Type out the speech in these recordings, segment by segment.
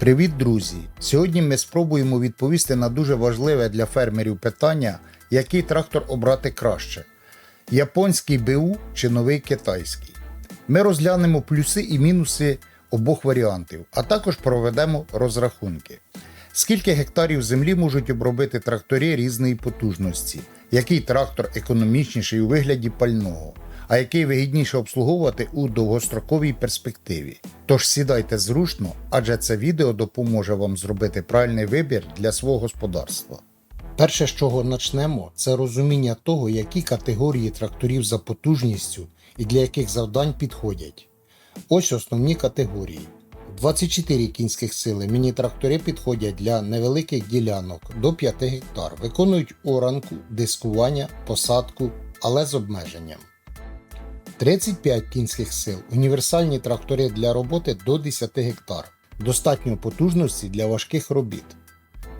Привіт, друзі! Сьогодні ми спробуємо відповісти на дуже важливе для фермерів питання, який трактор обрати краще: японський БУ чи новий китайський. Ми розглянемо плюси і мінуси обох варіантів, а також проведемо розрахунки. Скільки гектарів землі можуть обробити трактори різної потужності, який трактор економічніший у вигляді пального, а який вигідніше обслуговувати у довгостроковій перспективі. Тож сідайте зручно, адже це відео допоможе вам зробити правильний вибір для свого господарства. Перше, з чого почнемо, це розуміння того, які категорії тракторів за потужністю і для яких завдань підходять. Ось основні категорії. 24 кінських сили міні-трактори підходять для невеликих ділянок до 5 гектар, виконують оранку, дискування, посадку, але з обмеженням. 35 кінських сил універсальні трактори для роботи до 10 гектар, достатньо потужності для важких робіт.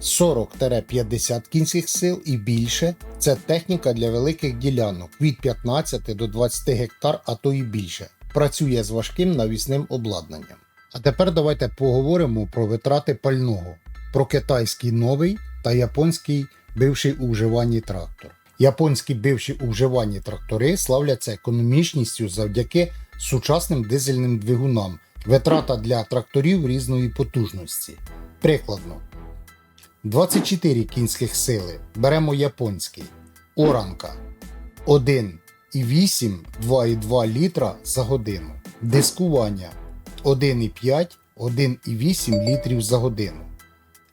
40-50 кінських сил і більше це техніка для великих ділянок від 15 до 20 гектар, а то і більше. Працює з важким навісним обладнанням. А тепер давайте поговоримо про витрати пального, про китайський новий та японський бивший у вживанні трактор. Японські бивші у вживанні трактори славляться економічністю завдяки сучасним дизельним двигунам, витрата для тракторів різної потужності. Прикладно, 24 кінських сили. Беремо японський, оранка. 1,8 2,2 літра за годину, дискування. 1,5 1,8 літрів за годину,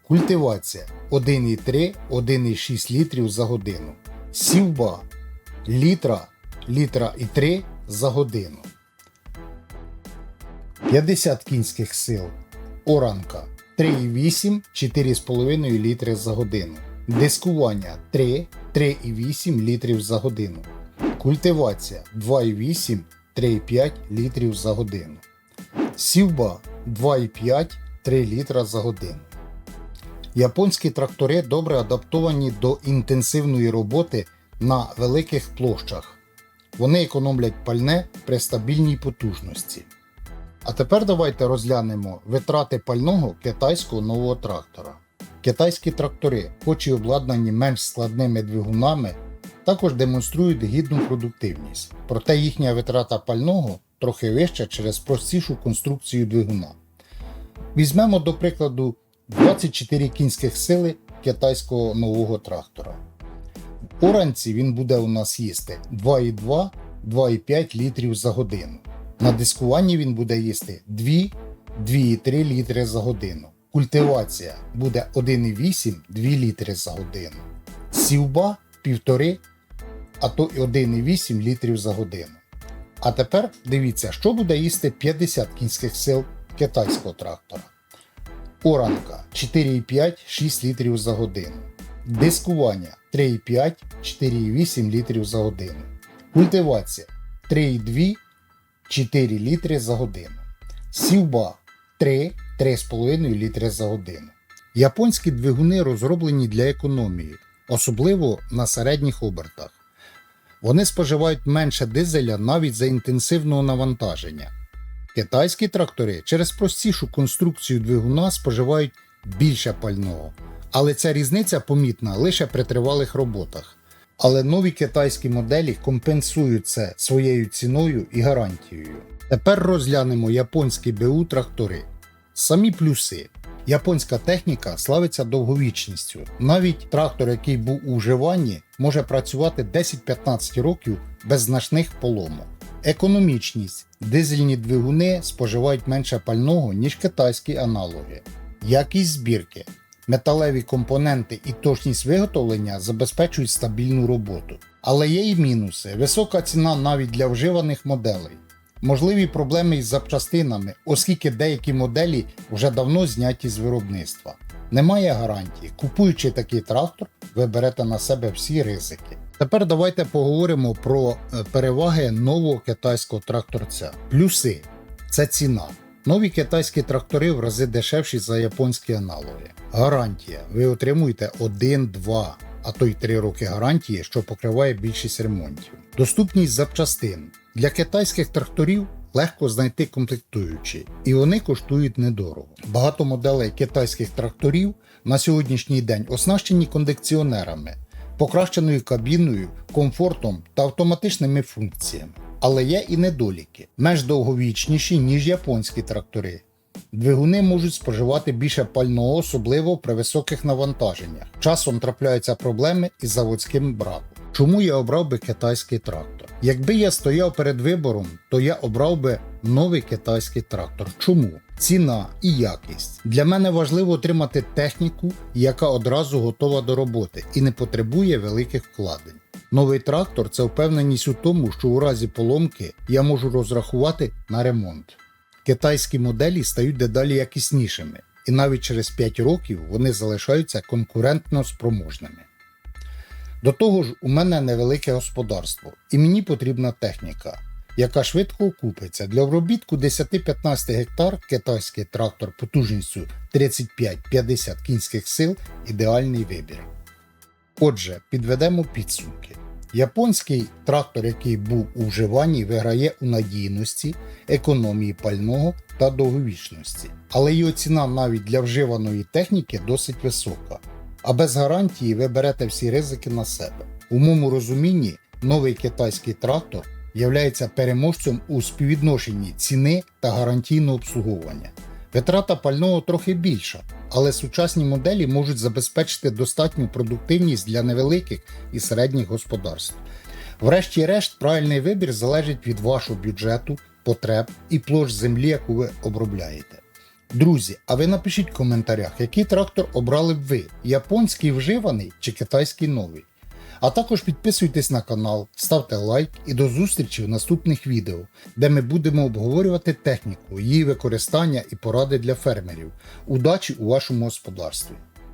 культивація. 1,3 1,6 літрів за годину, сівба літра літра і 3 за годину. 50 кінських сил. Оранка 3,8 4,5 літри за годину. Дискування 3 3,8 літрів за годину. Культивація 2,8 3,5 літрів за годину. Сівба 2,5 3 літра за годину. Японські трактори добре адаптовані до інтенсивної роботи на великих площах. Вони економлять пальне при стабільній потужності. А тепер давайте розглянемо витрати пального китайського нового трактора. Китайські трактори, хоч і обладнані менш складними двигунами, також демонструють гідну продуктивність, проте їхня витрата пального трохи вища через простішу конструкцію двигуна. Візьмемо до прикладу 24 кінських сили китайського нового трактора. Оранці він буде у нас їсти 2,2-2,5 літрів за годину. На дискуванні він буде їсти 2-2,3 літри за годину. Культивація буде 1,8-2 літри за годину. Сівба 1,5, а то і 1,8 літрів за годину. А тепер дивіться, що буде їсти 50 кінських сил китайського трактора. Оранка 4,5-6 літрів за годину. Дискування 3,5-4,8 літрів за годину. Культивація 3,2 4 літри за годину. Сівба 3-3,5 літри за годину. Японські двигуни розроблені для економії, особливо на середніх обертах. Вони споживають менше дизеля навіть за інтенсивного навантаження. Китайські трактори через простішу конструкцію двигуна споживають більше пального, але ця різниця помітна лише при тривалих роботах. Але нові китайські моделі компенсують це своєю ціною і гарантією. Тепер розглянемо японські БУ трактори. Самі плюси. Японська техніка славиться довговічністю. Навіть трактор, який був у вживанні, може працювати 10-15 років без значних поломок. Економічність. Дизельні двигуни споживають менше пального, ніж китайські аналоги. Якість збірки. Металеві компоненти і точність виготовлення забезпечують стабільну роботу. Але є й мінуси: висока ціна навіть для вживаних моделей. Можливі проблеми із запчастинами, оскільки деякі моделі вже давно зняті з виробництва. Немає гарантії. Купуючи такий трактор, ви берете на себе всі ризики. Тепер давайте поговоримо про е, переваги нового китайського тракторця. Плюси це ціна. Нові китайські трактори в рази дешевші за японські аналоги. Гарантія. Ви отримуєте 1, 2, а то й 3 роки гарантії, що покриває більшість ремонтів. Доступність запчастин. Для китайських тракторів легко знайти комплектуючі, і вони коштують недорого. Багато моделей китайських тракторів на сьогоднішній день оснащені кондиціонерами, покращеною кабіною, комфортом та автоматичними функціями. Але є і недоліки, менш довговічніші, ніж японські трактори. Двигуни можуть споживати більше пального, особливо при високих навантаженнях. Часом трапляються проблеми із заводським браком. Чому я обрав би китайський трактор? Якби я стояв перед вибором, то я обрав би новий китайський трактор. Чому? Ціна і якість. Для мене важливо отримати техніку, яка одразу готова до роботи і не потребує великих вкладень. Новий трактор це впевненість у тому, що у разі поломки я можу розрахувати на ремонт. Китайські моделі стають дедалі якіснішими, і навіть через 5 років вони залишаються конкурентно спроможними. До того ж, у мене невелике господарство, і мені потрібна техніка, яка швидко окупиться. Для обробітку 10-15 гектар китайський трактор потужністю 35-50 кінських сил ідеальний вибір. Отже, підведемо підсумки. Японський трактор, який був у вживанні, виграє у надійності, економії пального та довговічності, але його ціна навіть для вживаної техніки досить висока. А без гарантії ви берете всі ризики на себе. У моєму розумінні новий китайський трактор являється переможцем у співвідношенні ціни та гарантійного обслуговування. Витрата пального трохи більша, але сучасні моделі можуть забезпечити достатню продуктивність для невеликих і середніх господарств. Врешті-решт, правильний вибір залежить від вашого бюджету, потреб і площ землі, яку ви обробляєте. Друзі, а ви напишіть в коментарях, який трактор обрали б ви: японський вживаний чи китайський новий. А також підписуйтесь на канал, ставте лайк і до зустрічі в наступних відео, де ми будемо обговорювати техніку, її використання і поради для фермерів. Удачі у вашому господарстві!